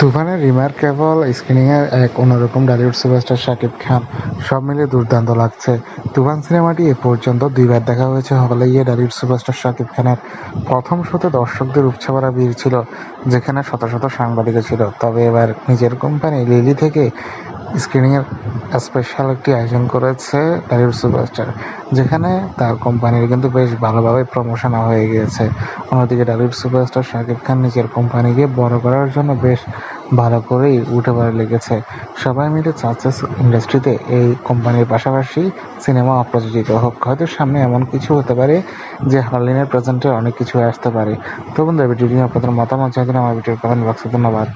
তুফানের রিমার্কেবল স্ক্রিনিংয়ের এক অন্যরকম ডালিউড সুপারস্টার শাকিব খান। সব মিলিয়ে দুর্দান্ত লাগছে। তুফান সিনেমাটি এ পর্যন্ত দুইবার দেখা হয়েছে হলে গিয়ে ডালিউড সুপারস্টার শাকিব খানের প্রথম শোতে দর্শকদের উপচে পড়া ভিড় ছিল, যেখানে শত শত সাংবাদিক ছিল। তবে এবার নিজের কোম্পানি লিলি থেকে স্ক্রিনিংয়ের স্পেশাল একটি আয়োজন করেছে ডালিউড সুপারস্টার যেখানে তার কোম্পানির কিন্তু বেশ ভালোভাবে প্রমোশন হয়ে গিয়েছে। অন্যদিকে ডালিউড সুপারস্টার শাকিব খান নিজের কোম্পানিকে বড় করার জন্য বেশ ভালো করেই উঠে পড়ে লেগেছে। সবাই মিলে চাচ্ছে ইন্ডাস্ট্রিতে এই কোম্পানির পাশাপাশি সিনেমা প্রযোজিত হোক। হয়তো সামনে এমন কিছু হতে পারে যে হার্লিনের প্রেজেন্টে অনেক কিছু আসতে পারে। তো বন্ধুরা ভিডিওটি আপনাদের মতামত চাইলে আমার ভিডিওর কমেন্ট বক্সে ধন্যবাদ।